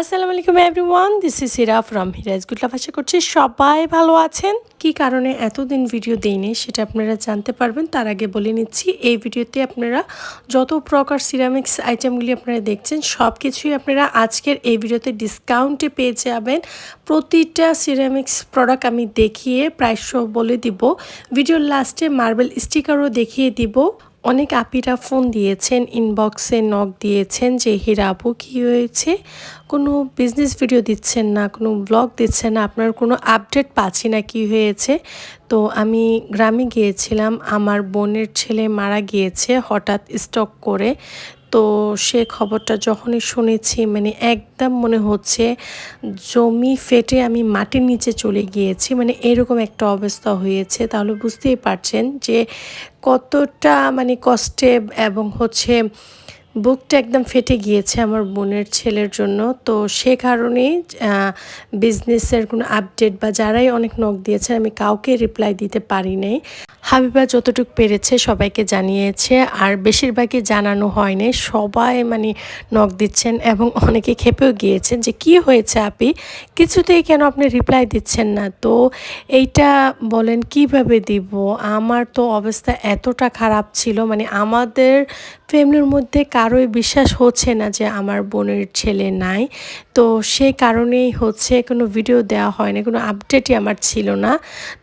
আসসালামু আলাইকুম everyone this is Hira from Hira's good love আশা করছি সবাই ভালো আছেন। কি কারণে এতদিন ভিডিও দেইনি সেটা আপনারা জানতে পারবেন। তার আগে বলে নিচ্ছি, এই ভিডিওতে আপনারা যত প্রকার সিরামিক্স আইটেমগুলি আপনারা দেখছেন সব কিছুই আপনারা আজকের এই ভিডিওতে ডিসকাউন্টে পেয়ে যাবেন। প্রতিটা সিরামিক্স প্রোডাক্ট আমি দেখিয়ে প্রাইস বলে দিব। ভিডিওর লাস্টে মার্বেল স্টিকারও দেখিয়ে দিব। অনেক আপিরা ফোন দিয়েছেন ইনবক্সে নক দিয়েছেন যে, হীরা আপু, কী হয়েছে? কোনো বিজনেস ভিডিও দিচ্ছেন না, কোনো ব্লগ দিচ্ছেন না, আপনার কোনো আপডেট পাচ্ছি না, কি হয়েছে? তো আমি গ্রামে গিয়েছিলাম, আমার বোনের ছেলে মারা গিয়েছে হঠাৎ স্টক করে। তো সে খবরটা যখনই শুনেছি মানে একদম মনে হচ্ছে জমি ফেটে আমি মাটির নিচে চলে গিয়েছি। মানে এরকম একটা অবস্থা হয়েছে। তাহলে বুঝতেই পারছেন যে কতটা মানে কষ্টে এবং হচ্ছে বুকটা একদম ফেটে গিয়েছে আমার বোনের ছেলের জন্য। তো সে কারণেই বিজনেসের কোনো আপডেট বা যারাই অনেক নখ দিয়েছে, আমি কাউকে রিপ্লাই দিতে পারি নাই। হাবিবা যতটুকু পেরেছে সবাইকে জানিয়েছে, আর বেশিরভাগই জানানো হয়নি। সবাই মানে নখ দিচ্ছেন এবং অনেকে খেপেও গিয়েছেন যে, কি হয়েছে আপি? কিছুতেই কেন আপনি রিপ্লাই দিচ্ছেন না? তো এইটা বলেন, কীভাবে দিব? আমার তো অবস্থা এতটা খারাপ ছিল। মানে আমাদের ফ্যামিলির মধ্যে কারোই বিশ্বাস হচ্ছে না যে আমার বোনের ছেলে নাই। তো সেই কারণেই হচ্ছে কোনো ভিডিও দেওয়া হয় না কোনো আপডেটই আমার ছিল না।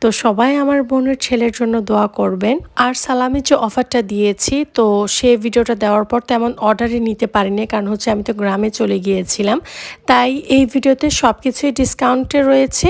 তো সবাই আমার বোনের ছেলের জন্য দোয়া করবেন। আর সালামি যে অফারটা দিয়েছি, তো সে ভিডিওটা দেওয়ার পর তেমন অর্ডারই নিতে পারিনি, কারণ হচ্ছে আমি তো গ্রামে চলে গিয়েছিলাম। তাই এই ভিডিওতে সব কিছুই ডিসকাউন্টে রয়েছে।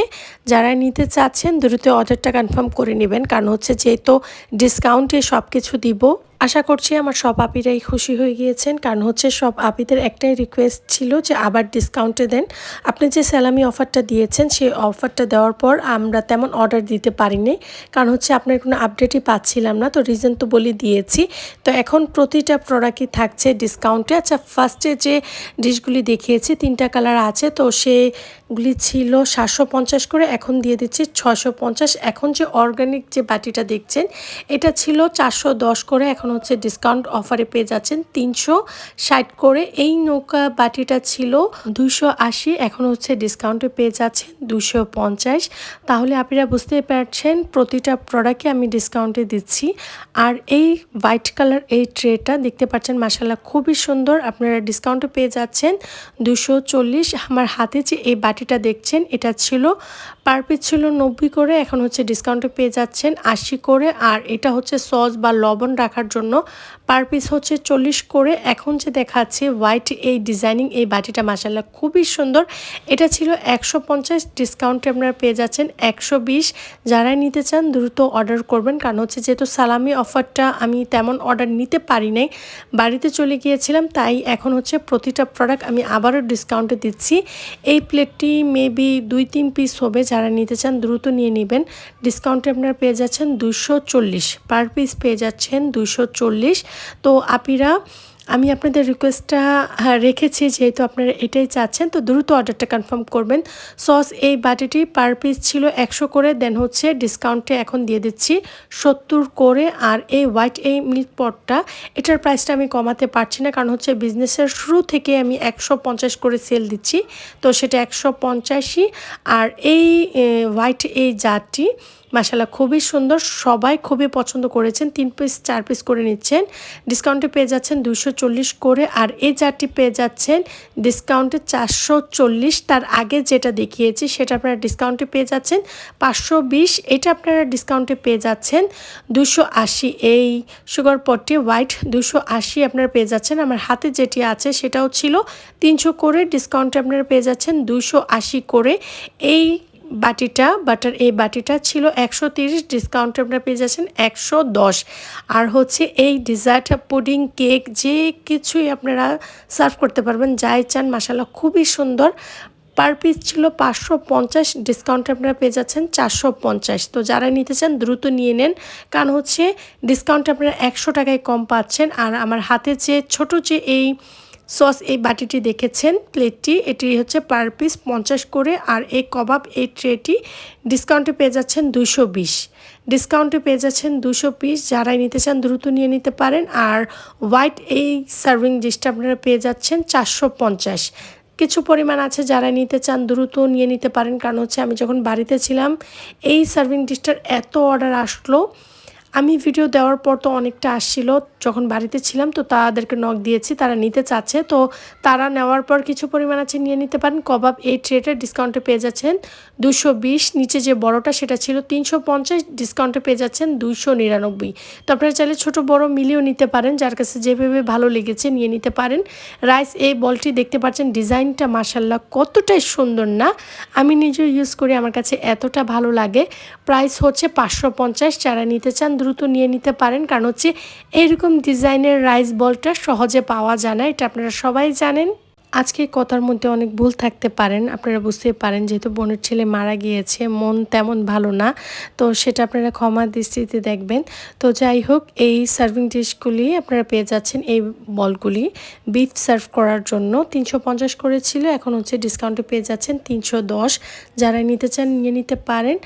যারা নিতে চাচ্ছেন দ্রুত অর্ডারটা কনফার্ম করে নেবেন, কারণ হচ্ছে যেহেতু ডিসকাউন্টে সব কিছু দিব আশা করছি আমার সব আপিরাই খুশি হয়ে গিয়েছেন। কারণ হচ্ছে সব আপিদের একটাই রিকোয়েস্ট ছিল যে আবার ডিসকাউন্টে দেন। আপনি যে স্যালামি অফারটা দিয়েছেন, সেই অফারটা দেওয়ার পর আমরা তেমন অর্ডার দিতে পারিনি। কারণ হচ্ছে আপনার কোনো আপডেটই পাচ্ছিলাম না, তো রিজন তো বলে দিয়েছি। তো এখন প্রতিটা প্রোডাক্টই থাকছে ডিসকাউন্টে আচ্ছা ফার্স্টে যে ডিশগুলি দেখিয়েছি, তিনটা কালার আছে, তো সেগুলি ছিল সাতশো পঞ্চাশ করে, এখন দিয়ে দিচ্ছি ছশো পঞ্চাশ। এখন যে অর্গানিক যে বাটিটা দেখছেন, এটা ছিল চারশো দশ করে, এখন হচ্ছে ডিসকাউন্ট অফারে পেয়ে যাচ্ছেন তিনশো ষাট করে। এই নৌকা বাটিটা ছিল দুশো আশি, এখন হচ্ছে ডিসকাউন্টে পেয়ে যাচ্ছেন দুশো পঞ্চাশ। তাহলে আপনারা বুঝতে পারছেন প্রতিটা প্রোডাক্টে আমি ডিসকাউন্টে দিচ্ছি। আর এই হোয়াইট কালার এই ট্রেটা দেখতে পাচ্ছেন মাসাল্লাহ খুবই সুন্দর। আপনারা ডিসকাউন্টে পেয়ে যাচ্ছেন দুশো চল্লিশ। আমার হাতে যে এই বাটিটা দেখছেন, এটা ছিল পার পিস ছিল নব্বই করে, এখন হচ্ছে ডিসকাউন্টে পেয়ে যাচ্ছেন আশি করে। আর এটা হচ্ছে সস বা লবণ রাখার জন্য জন্য। পার পিস হচ্ছে চল্লিশ করে। এখন যে দেখাচ্ছে হোয়াইট এই ডিজাইনিং এই বাটিটা মাসাল্লাহ খুবই সুন্দর। এটা ছিল একশো পঞ্চাশ ডিসকাউন্টে আপনারা পেয়ে যাচ্ছেন একশো বিশ। যারাই নিতে চান, দ্রুত অর্ডার করবেন। কারণ হচ্ছে যেহেতু সালামি অফারটা আমি তেমন অর্ডার নিতে পারি নাই। বাড়িতে চলে গিয়েছিলাম, তাই এখন হচ্ছে প্রতিটা প্রোডাক্ট আমি আবারও ডিসকাউন্টে দিচ্ছি। এই প্লেটটি মেবি দুই তিন পিস হবে। যারা নিতে চান, দ্রুত নিয়ে নেবেন। ডিসকাউন্টে আপনারা পেয়ে যাচ্ছেন দুশো চল্লিশ। পার পিস পেয়ে যাচ্ছেন দুশো চল্লিশ। তো আপিরা, আমি আপনাদের রিকোয়েস্টটা রেখেছি যেহেতু আপনারা এটাই চাচ্ছেন, তো দ্রুত অর্ডারটা কনফার্ম করবেন। সস এই বাটিটি পার পিস ছিল একশো করে দেন হচ্ছে ডিসকাউন্টে এখন দিয়ে দিচ্ছি সত্তর করে, আর এই হোয়াইট এই মিল্ক পটটা এটার প্রাইসটা আমি কমাতে পারছি না, কারণ হচ্ছে বিজনেসের শুরু থেকে আমি একশো পঞ্চাশ করে সেল দিচ্ছি, তো সেটা একশো পঞ্চাশই। আর এই হোয়াইট এই জারটি মাসালা খুবই সুন্দর। সবাই খুবই পছন্দ করেছেন। তিন পিস চার পিস করে নিচ্ছেন। ডিসকাউন্টে পেয়ে যাচ্ছেন দুশো করে। আর এই চারটি পেয়ে যাচ্ছেন ডিসকাউন্টে চারশো চল্লিশ। তার আগে যেটা দেখিয়েছি, সেটা আপনারা ডিসকাউন্টে পেয়ে যাচ্ছেন পাঁচশো বিশ। এটা আপনারা ডিসকাউন্টে পেয়ে যাচ্ছেন দুশো এই সুগার পটটি হোয়াইট দুশো আশি আপনারা পেয়ে যাচ্ছেন। আমার হাতে যেটি আছে, সেটাও ছিল তিনশো করে। ডিসকাউন্টে আপনারা পেয়ে যাচ্ছেন দুশো করে। এই বাটিটা, বাটার এই বাটিটা ছিল একশো তিরিশ ডিসকাউন্টে আপনারা পেয়ে যাচ্ছেন একশো দশ। আর হচ্ছে এই ডিজার্ট পুডিং কেক যে কিছুই আপনারা সার্ভ করতে পারবেন, যাই চান মাসালা খুবই সুন্দর। পার পিস ছিল পাঁচশো পঞ্চাশ ডিসকাউন্টে আপনারা পেয়ে যাচ্ছেন চারশো পঞ্চাশ। তো যারা নিতে চান, দ্রুত নিয়ে নেন। কারণ হচ্ছে ডিসকাউন্টে আপনারা একশো টাকায় কম পাচ্ছেন। আর আমার হাতে যে ছোট যে এই সস এই বাটিটি দেখেছেন প্লেটটি। এটি হচ্ছে পার পিস পঞ্চাশ করে আর এই কবাব এই ট্রেটি ডিসকাউন্টে পেয়ে যাচ্ছেন দুশো বিশ। ডিসকাউন্টে পেয়ে যাচ্ছেন দুশো পিস। যারাই নিতে চান দ্রুত নিয়ে নিতে পারেন। আর হোয়াইট এই সার্ভিং ডিশটা আপনারা পেয়ে যাচ্ছেন চারশো পঞ্চাশ। কিছু পরিমাণ আছে যারা নিতে চান দ্রুত নিয়ে নিতে পারেন। কারণ হচ্ছে আমি যখন বাড়িতে ছিলাম, এই সার্ভিং ডিশটার এত অর্ডার আসলো আমি ভিডিও দেওয়ার পর তো অনেকটা আসছিল। যখন বাড়িতে ছিলাম তো তাদেরকে নখ দিয়েছি, তারা নিতে চাচ্ছে। তো তারা নেওয়ার পর কিছু পরিমাণ আছে নিয়ে নিতে পারেন। কবাব এই ট্রেটা ডিসকাউন্টে পেয়ে যাচ্ছেন দুশো বিশ। নিচে যে বড়টা সেটা ছিল তিনশো পঞ্চাশ। ডিসকাউন্টে পেয়ে যাচ্ছেন দুইশো নিরানব্বই। তো আপনারা চাইলে ছোটো বড় মিলিয়েও নিতে পারেন। যার কাছে যেভাবে ভালো লেগেছে নিয়ে নিতে পারেন। রাইস এই বলটি দেখতে পাচ্ছেন, ডিজাইনটা মাসাল্লাহ কতটাই সুন্দর না। আমি নিজেও ইউজ করি, আমার কাছে এতটা ভালো লাগে। প্রাইস হচ্ছে পাঁচশো পঞ্চাশ। যারা নিতে চান দ্রুত নিয়ে নিতে পারেন। কারণ হচ্ছে এরকম ডিজাইনের রাইস বলটা সহজে পাওয়া যায় না। এটা আপনারা সবাই জানেন। আজকে কথার মধ্যে অনেক ভুল থাকতে পারেন। আপনারা বুঝতে পারেন যেহেতু বোনের ছেলে মারা গিয়েছে, মন তেমন ভালো না। তো সেটা আপনারা ক্ষমা দৃষ্টিতে দেখবেন। তো যাই হোক, এই সার্ভিং ডিশগুলি আপনারা পেয়ে যাচ্ছেন এই বলগুলি। বিফ সার্ভ করার জন্য তিনশো পঞ্চাশ করেছিল, এখন হচ্ছে ডিসকাউন্টে পেয়ে যাচ্ছেন তিনশো দশ। যারা নিতে চান নিয়ে নিতে পারেন।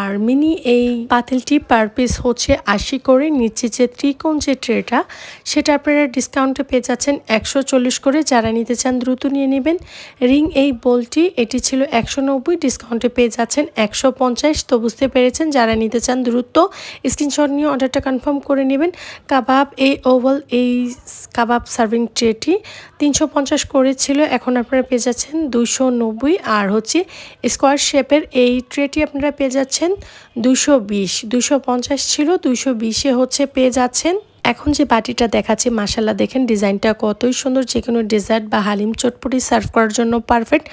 আর মিনি এই পাতিলটি পার পিস হচ্ছে আশি করে নিচে যে ত্রিকোণ যে ট্রেটা, সেটা আপনারা ডিসকাউন্টে পেয়ে যাচ্ছেন একশো চল্লিশ করে। যারা নিতে চান দ্রুত নিয়ে নেবেন। রিং এই বোলটি, এটি ছিল একশো নব্বই, ডিসকাউন্টে পেয়ে যাচ্ছেন একশো পঞ্চাশ। তো বুঝতে পেরেছেন, যারা নিতে চান দ্রুত স্ক্রিনশট নিয়ে অর্ডারটা কনফার্ম করে নেবেন। কাবাব এই ওভাল, এই কাবাব সার্ভিং ট্রেটি তিনশো পঞ্চাশ করেছিল। এখন আপনারা পেয়ে যাচ্ছেন দুশো নব্বই। আর হচ্ছে স্কোয়ার শেপের এই ট্রেটি আপনারা পেয়ে যাচ্ছেন দুশো বিশ। দুশো পঞ্চাশ ছিল দুশো বিশে হচ্ছে পেয়ে যাচ্ছেন এখন যে বাটিটা দেখাচ্ছি মাসাল্লাহ দেখেন ডিজাইনটা কতই সুন্দর। যে কোনো ডেজার্ট বা হালিম চটপটি সার্ভ করার জন্য পারফেক্ট।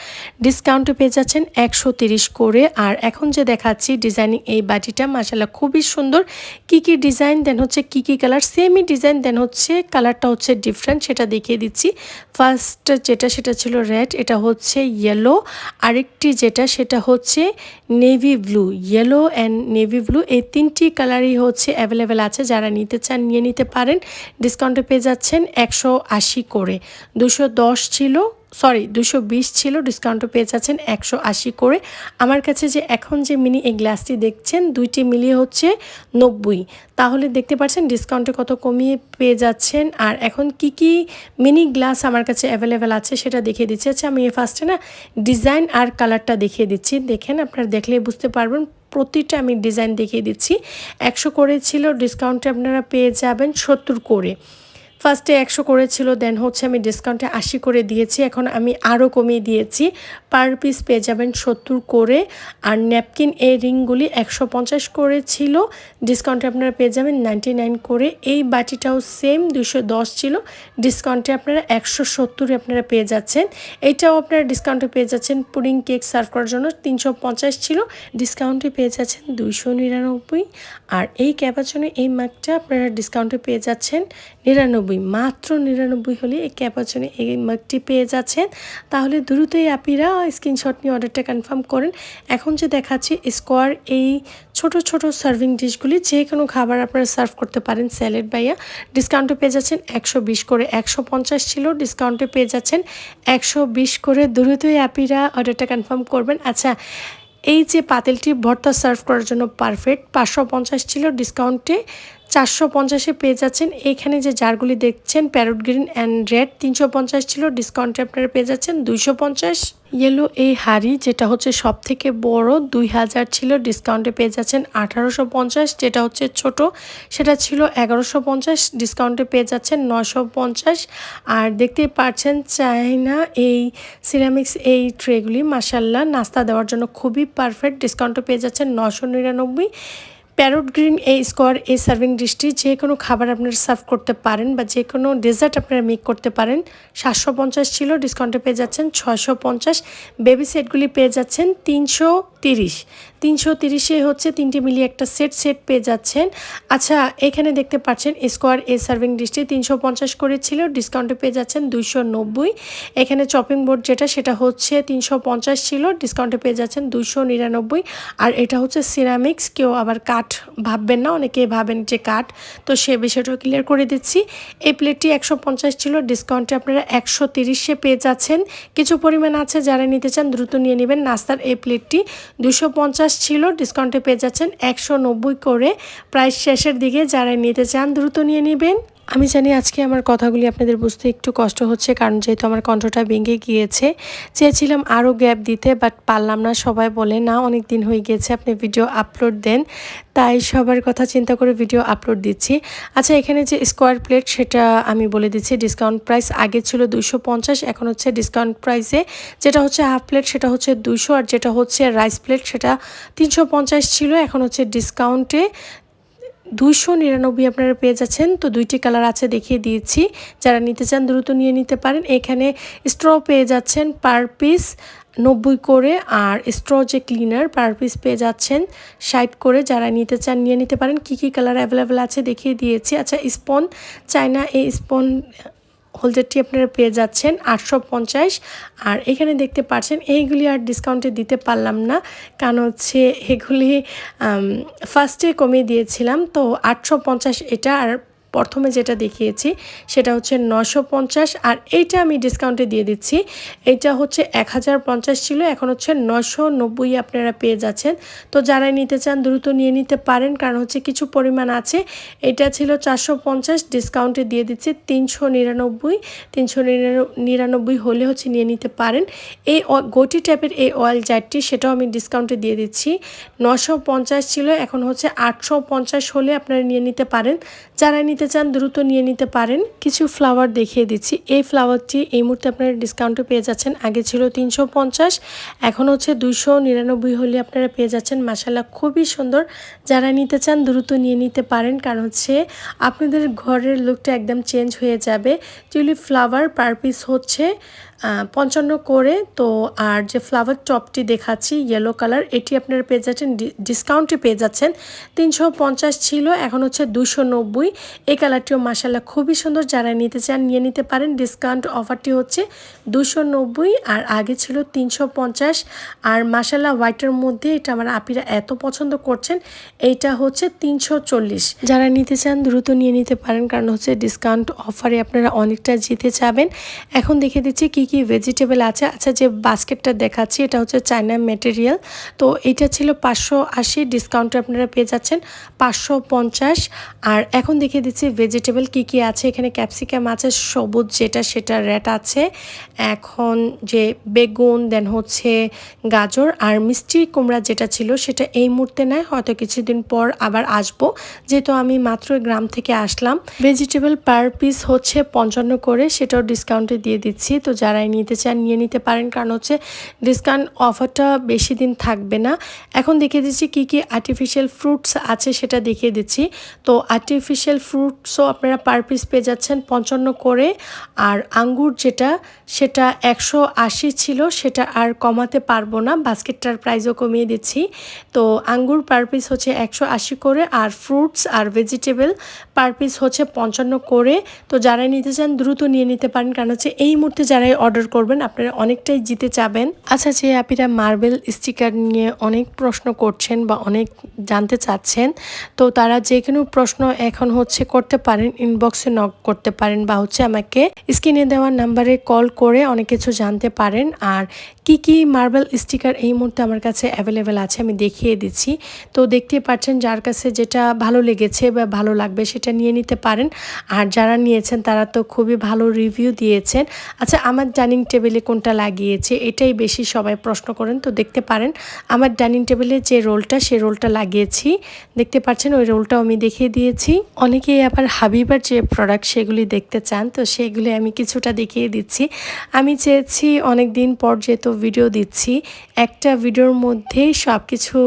ডিসকাউন্টে পেয়ে যাচ্ছেন একশো করে। আর এখন যে দেখাচ্ছি ডিজাইনিং এই বাটিটা মাসাল্লাহ খুবই সুন্দর। কি কি ডিজাইন, দেন হচ্ছে কি কি কালার? সেমই ডিজাইন, দেন হচ্ছে কালারটা হচ্ছে ডিফারেন্ট, সেটা দেখিয়ে দিচ্ছি। ফার্স্ট যেটা, সেটা ছিল রেড, এটা হচ্ছে ইয়েলো। আরেকটি যেটা, সেটা হচ্ছে navy blue. Yellow and navy blue, এই তিনটি কালারই হচ্ছে অ্যাভেলেবেল আছে। যারা নিতে চান, নিয়ে নিতে নিতে পারেন। ডিসকাউন্টে পেয়ে যাচ্ছেন একশো আশি করে। দুশো দশ ছিল সরি দুশো বিশ ছিল ডিসকাউন্টও পেয়ে যাচ্ছেন একশো আশি করে। আমার কাছে যে এখন যে মিনি এই গ্লাসটি দেখছেন, দুইটি মিলিয়ে হচ্ছে নব্বই। তাহলে দেখতে পাচ্ছেন ডিসকাউন্টে কত কমিয়ে পেয়ে যাচ্ছেন। আর এখন কি কি মিনি গ্লাস আমার কাছে অ্যাভেলেবেল আছে সেটা দেখিয়ে দিচ্ছি। আচ্ছা আমি এ ফার্স্টে না ডিজাইন আর কালারটা দেখিয়ে দিচ্ছি। দেখেন, আপনারা দেখলে বুঝতে পারবেন প্রতিটা আমি ডিজাইন দেখিয়ে দিচ্ছি। একশো করে ছিল ডিসকাউন্টে আপনারা পেয়ে যাবেন সত্তর করে। ফার্স্টে একশো করেছিল দেন হচ্ছে আমি ডিসকাউন্টে আশি করে দিয়েছি, এখন আমি আরও কমিয়ে দিয়েছি। পার পিস পেয়ে যাবেন সত্তর করে, আর ন্যাপকিন এই রিংগুলি একশো পঞ্চাশ করে ছিল ডিসকাউন্টে আপনারা পেয়ে যাবেন নাইনটি নাইন করে। এই বাটিটাও সেম দুশো দশ ছিল ডিসকাউন্টে আপনারা একশো সত্তরে আপনারা পেয়ে যাচ্ছেন। এইটাও আপনারা ডিসকাউন্টে পেয়ে যাচ্ছেন পুডিং কেক সার্ভ করার জন্য তিনশো পঞ্চাশ ছিল ডিসকাউন্টে পেয়ে যাচ্ছেন দুইশো নিরানব্বই। আর এই ক্যাপাচনে এই মাগটা আপনারা ডিসকাউন্টে পেয়ে যাচ্ছেন নিরানব্বই, মাত্র নিরানব্বই হলে এই ক্যাপাচনে এই মাগটি পেয়ে যাচ্ছেন। তাহলে দ্রুতই আপিরা স্ক্রিনশট নিয়ে অর্ডারটা কনফার্ম করেন। এখন যে দেখাচ্ছি, স্কোয়ার এই ছোট ছোট সার্ভিং ডিশগুলি, যে কোনো খাবার আপনারা সার্ভ করতে পারেন স্যালেড বাইয়া ডিসকাউন্টে পেয়ে যাচ্ছেন একশো বিশ করে একশো পঞ্চাশ ছিল, ডিসকাউন্টে পেয়ে যাচ্ছেন একশো বিশ করে। দ্রুতই আপিরা অর্ডারটা কনফার্ম করবেন। আচ্ছা এই যে পাতিলটি ভর্তা সার্ভ করার জন্য পারফেক্ট, পাঁচশো পঞ্চাশ ছিল, ডিসকাউন্টে চারশো পঞ্চাশে পেয়ে যাচ্ছেন। এইখানে যে জারগুলি দেখছেন, প্যারোট গ্রিন অ্যান্ড রেড তিনশো পঞ্চাশ ছিল ডিসকাউন্টে আপনারা পেয়ে যাচ্ছেন দুইশো পঞ্চাশ। ইয়েলো এই হাড়ি, যেটা হচ্ছে সব থেকে বড়, দুই হাজার ছিল ডিসকাউন্টে পেয়ে যাচ্ছেন আঠারোশো পঞ্চাশ, যেটা হচ্ছে ছোট, সেটা ছিল এগারোশো পঞ্চাশ ডিসকাউন্টে পেয়ে যাচ্ছেন নশো পঞ্চাশ। আর দেখতেই পাচ্ছেন চাইনা এই সিরামিক্স এই ট্রেগুলি মাসাল্লাহ নাস্তা দেওয়ার জন্য খুবই পারফেক্ট ডিসকাউন্টে পেয়ে যাচ্ছেন নশো নিরানব্বই। প্যারোট গ্রিন এই স্কোয়ার এই সার্ভিং ডিশটি যে কোনো খাবার আপনারা সার্ভ করতে পারেন বা যে কোনো ডেজার্ট আপনারা মেক করতে পারেন, সাতশো পঞ্চাশ ছিল ডিসকাউন্টে পেয়ে যাচ্ছেন ছয়শো পঞ্চাশ। বেবি সেটগুলি পেয়ে যাচ্ছেন তিনশো তিরিশ। তিনশো তিরিশে হচ্ছে তিনটি মিলিয়ে একটা সেট সেট পেয়ে যাচ্ছেন। আচ্ছা এখানে দেখতে পাচ্ছেন স্কোয়ার এ সার্ভিং ডিশটি তিনশো পঞ্চাশ করে ছিল ডিসকাউন্টে পেয়ে যাচ্ছেন দুইশো নব্বই। এখানে চপিং বোর্ড যেটা, সেটা হচ্ছে তিনশো পঞ্চাশ ছিল ডিসকাউন্টে পেয়ে যাচ্ছেন দুইশো নিরানব্বই। আর এটা হচ্ছে সিরামিক্স কেউ আবার কাঠ ভাববেন না অনেকে ভাবেন যে কাঠ। তো সে বিষয়টা ক্লিয়ার করে দিচ্ছি। এই প্লেটটি একশো পঞ্চাশ ছিল ডিসকাউন্টে আপনারা একশো তিরিশে পেয়ে যাচ্ছেন। কিছু পরিমাণ আছে, যারা নিতে চান দ্রুত নিয়ে নেবেন নাস্তার এই প্লেটটি দুশো পঞ্চাশ ছিল ডিসকাউন্টে পেয়ে যাচ্ছেন একশো নব্বই করে। প্রাইস শেষের দিকে যারা নিতে চান, দ্রুত নিয়ে নেবেন। আমি জানি আজকে আমার কথাগুলি আপনাদের বুঝতে একটু কষ্ট হচ্ছে, কারণ যেহেতু আমার কণ্ঠটা ভেঙে গিয়েছে। চেয়েছিলাম আরও গ্যাপ দিতে বাট পারলাম না। সবাই বলে, না, অনেক দিন হয়ে গিয়েছে, আপনি ভিডিও আপলোড দেন। তাই সবার কথা চিন্তা করে ভিডিও আপলোড দিচ্ছি। আচ্ছা এখানে যে স্কোয়ার প্লেট সেটা আমি বলে দিচ্ছি। ডিসকাউন্ট প্রাইস আগে ছিল দুশো এখন হচ্ছে ডিসকাউন্ট প্রাইসে যেটা হচ্ছে হাফ প্লেট সেটা হচ্ছে দুশো আর যেটা হচ্ছে রাইস প্লেট সেটা তিনশো পঞ্চাশ ছিল, এখন হচ্ছে ডিসকাউন্টে দুইশো নিরানব্বই আপনারা পেয়ে যাচ্ছেন। তো দুইটি কালার আছে দেখিয়ে দিয়েছি। যারা নিতে চান দ্রুত নিয়ে নিতে পারেন। এখানে স্ট্র পেয়ে যাচ্ছেন পার পিস নব্বই করে আর স্ট্র যে ক্লিনার পার পিস পেয়ে যাচ্ছেন সাইড করে। যারা নিতে চান নিয়ে নিতে পারেন। কি কি কালার অ্যাভেলেবেল আছে দেখিয়ে দিয়েছি। আচ্ছা স্পন, চায়না এই স্পন হোলডারটি আপনারা পেয়ে যাচ্ছেন আটশো পঞ্চাশ। আর এখানে দেখতে পাচ্ছেন, এইগুলি আর ডিসকাউন্টে দিতে পারলাম না। কারণ হচ্ছে এগুলি ফার্স্টে কমিয়ে দিয়েছিলাম। তো আটশো পঞ্চাশ এটা আর প্রথমে যেটা দেখিয়েছি সেটা হচ্ছে নশো পঞ্চাশ আর এইটা আমি ডিসকাউন্টে দিয়ে দিচ্ছি। এইটা হচ্ছে এক হাজার পঞ্চাশ ছিল, এখন হচ্ছে নশো নব্বই আপনারা পেয়ে যাচ্ছেন। তো যারা নিতে চান দ্রুত নিয়ে নিতে পারেন, কারণ হচ্ছে কিছু পরিমাণ আছে। এটা ছিল চারশো পঞ্চাশ ডিসকাউন্টে দিয়ে দিচ্ছি তিনশো নিরানব্বই। তিনশো নিরানব্বই হলে হচ্ছে নিয়ে নিতে পারেন। এই গোটি টাইপের এই অয়েল জারটি সেটাও আমি ডিসকাউন্টে দিয়ে দিচ্ছি। নশো পঞ্চাশ ছিল, এখন হচ্ছে আটশো পঞ্চাশ হলে আপনারা নিয়ে নিতে পারেন। যারা নিতে নিতে চান, দ্রুত নিয়ে নিতে পারেন। কিছু ফ্লাওয়ার দেখিয়ে দিচ্ছি। এই ফ্লাওয়ারটি এই মুহূর্তে আপনারা ডিসকাউন্টে পেয়ে যাচ্ছেন। আগে ছিল তিনশো পঞ্চাশ, এখন হচ্ছে দুশো নিরানব্বই হলে আপনারা পেয়ে যাচ্ছেন। মাসাল্লাহ খুবই সুন্দর। যারা নিতে চান, দ্রুত নিয়ে নিতে পারেন। কারণ হচ্ছে আপনাদের ঘরের লুকটা একদম চেঞ্জ হয়ে যাবে। টিউলিপ ফ্লাওয়ার পার পিস হচ্ছে পঞ্চান্ন করে, তো আর যে ফ্লাওয়ার টপটি দেখাচ্ছি ইয়েলো কালার এটি আপনারা পেয়ে যাচ্ছেন ডিসকাউন্টে পেয়ে যাচ্ছেন। তিনশো পঞ্চাশ ছিল, এখন হচ্ছে দুশো নব্বই। এই কালারটিও মাসাল্লাহ খুবই সুন্দর, যারা নিতে চান নিয়ে নিতে পারেন। ডিসকাউন্ট অফারটি হচ্ছে দুশো নব্বই, আর আগে ছিল তিনশো পঞ্চাশ। আর মাসাল্লাহ হোয়াইটের মধ্যে এটা আমার আপিরা এত পছন্দ করছেন, এইটা হচ্ছে তিনশো চল্লিশ। যারা নিতে চান দ্রুত নিয়ে নিতে পারেন, কারণ হচ্ছে ডিসকাউন্ট অফারে আপনারা অনেকটা জিতে যাবেন। এখন দেখে দিচ্ছি কি কি ভেজিটেবল আছে? আচ্ছা যে বাস্কেটটা দেখাচ্ছি, এটা হচ্ছে চায়না মেটেরিয়াল তো এটা ছিল পাঁচশো আশি ডিসকাউন্টে আপনারা পেয়ে যাচ্ছেন পাঁচশো পঞ্চাশ। আর এখন দেখিয়ে দিচ্ছি ভেজিটেবল কি কি আছে। এখানে ক্যাপসিকাম আছে, সবুজ যেটা সেটা রেট আছে। এখন যে বেগুন দেন হচ্ছে গাজর আর মিষ্টি কুমড়া যেটা ছিল সেটা এই মুহূর্তে নেয়। হয়তো কিছুদিন পর আবার আসব। যেহেতু আমি মাত্র গ্রাম থেকে আসলাম ভেজিটেবল পার পিস হচ্ছে পঞ্চান্ন করে, সেটাও ডিসকাউন্টে দিয়ে দিচ্ছি। তো যারা যারাই নিতে চান, নিয়ে নিতে পারেন। কারণ হচ্ছে ডিসকাউন্ট অফারটা বেশি দিন থাকবে না। এখন দেখিয়ে দিচ্ছি কী কী আর্টিফিশিয়াল ফ্রুটস আছে সেটা দেখিয়ে দিচ্ছি। তো আর্টিফিশিয়াল ফ্রুটসও আপনারা পার পিস পেয়ে যাচ্ছেন পঞ্চান্ন করে। আর আঙ্গুর যেটা, সেটা একশো আশি ছিল, সেটা আর কমাতে পারব না। বাস্কেটটার প্রাইসও কমিয়ে দিচ্ছি। তো আঙ্গুর পার পিস হচ্ছে একশো আশি করে, আর ফ্রুটস আর ভেজিটেবল পার পিস হচ্ছে পঞ্চান্ন করে। তো যারাই নিতে চান, দ্রুত নিয়ে নিতে পারেন। কারণ হচ্ছে এই মুহূর্তে যারাই অর্ডার করবেন, আপনারা অনেকটাই জিতে যাবেন। আচ্ছা যে অ্যাপিরা মার্বেল স্টিকার নিয়ে অনেক প্রশ্ন করছেন বা অনেক জানতে চাচ্ছেন, তো তারা যে কোনো প্রশ্ন এখন হচ্ছে করতে পারেন ইনবক্সে নক করতে পারেন বা হচ্ছে আমাকে স্ক্রিনে দেওয়া নাম্বারে কল করে অনেক কিছু জানতে পারেন। আর কি কি মার্বেল স্টিকার এই মুহূর্তে আমার কাছে অ্যাভেলেবেল আছে আমি দেখিয়ে দিচ্ছি। তো দেখতে পাচ্ছেন যার কাছে যেটা ভালো লেগেছে বা ভালো লাগবে সেটা নিয়ে নিতে পারেন। আর যারা নিয়েছেন তারা তো খুবই ভালো রিভিউ দিয়েছেন। আচ্ছা আমার ডাইনিং টেবিলে কোনটা লাগিয়েছে, এটাই বেশি সবাই প্রশ্ন করেন। তো দেখতে পারেন, আমার ডাইনিং টেবিলে যে রোলটা, সে রোলটা লাগিয়েছি। দেখতে পাচ্ছেন, ওই রোলটা আমি দেখিয়ে দিয়েছি। অনেকেই আবার হাবিবার যে প্রোডাক্ট সেগুলি দেখতে চান, তো সেগুলি আমি কিছুটা দেখিয়ে দিচ্ছি। আমি চেয়েছি অনেক দিন পর যেহেতু ভিডিও দিচ্ছি একটা ভিডিওর মধ্যেই সব কিছু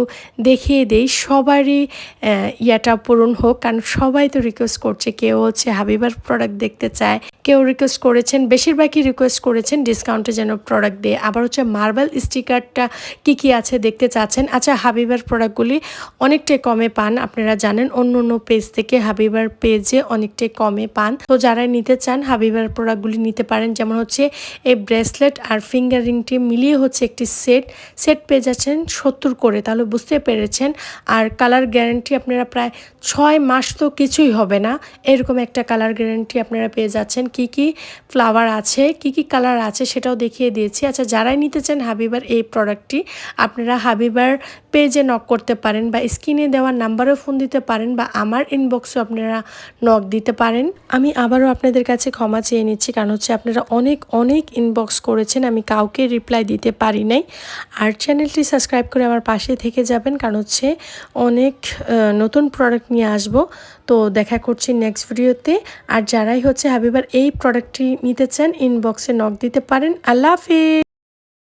দেখিয়ে দেই। সবারই ইয়াটা পূরণ হোক, কারণ সবাই তো রিকোয়েস্ট করছে। কেউ হচ্ছে হাবিবার প্রোডাক্ট দেখতে চায়, কেউ রিকোয়েস্ট করেছেন, বেশিরভাগই রিকোয়েস্ট করেছেন ডিসকাউন্টে যেন প্রোডাক্ট দিয়ে। আবার হচ্ছে মার্বেল স্টিকারটা কি কি আছে দেখতে চাচ্ছেন? আচ্ছা হাবিবার প্রোডাক্টগুলি অনেকটাই কমে পান, আপনারা জানেন। অন্য অন্য পেজ থেকে হাবিবার পেজে অনেকটাই কমে পান। তো যারা নিতে চান, হাবিবার প্রোডাক্টগুলি নিতে পারেন। যেমন হচ্ছে এই ব্রেসলেট আর ফিঙ্গার রিংটি মিলিয়ে হচ্ছে একটি সেট সেট পেয়ে যাচ্ছেন সত্তর করে, তাহলে বুঝতে পেরেছেন। আর কালার গ্যারেন্টি আপনারা প্রায় ছয় মাস তো কিছুই হবে না। এরকম একটা কালার গ্যারান্টি আপনারা পেয়ে যাচ্ছেন। কি কি ফ্লাওয়ার আছে, কি কি কালার আছে সেটাও দেখিয়ে দিয়েছি। আচ্ছা যারাই নিতে চান হাবিবার এই প্রোডাক্টটি আপনারা হাবিবার পেজে নক করতে পারেন বা স্ক্রিনে দেওয়ার নাম্বারেও ফোন দিতে পারেন বা আমার ইনবক্সও আপনারা নক দিতে পারেন। আমি আবারও আপনাদের কাছে ক্ষমা চেয়ে নিচ্ছি, কারণ হচ্ছে আপনারা অনেক অনেক ইনবক্স করেছেন, আমি কাউকে রিপ্লাই দিতে পারি নাই। আর চ্যানেলটি সাবস্ক্রাইব করে আমার পাশে থেকে যাবেন, কারণ হচ্ছে অনেক নতুন প্রোডাক্ট নিয়ে আসব। তো দেখা করছি নেক্সট ভিডিওতে আর যারাই হচ্ছে হাবিবার এই প্রোডাক্টটি নিতে চান ইনবক্সে নক দিতে পারেন। আল্লাহ হাফিজ!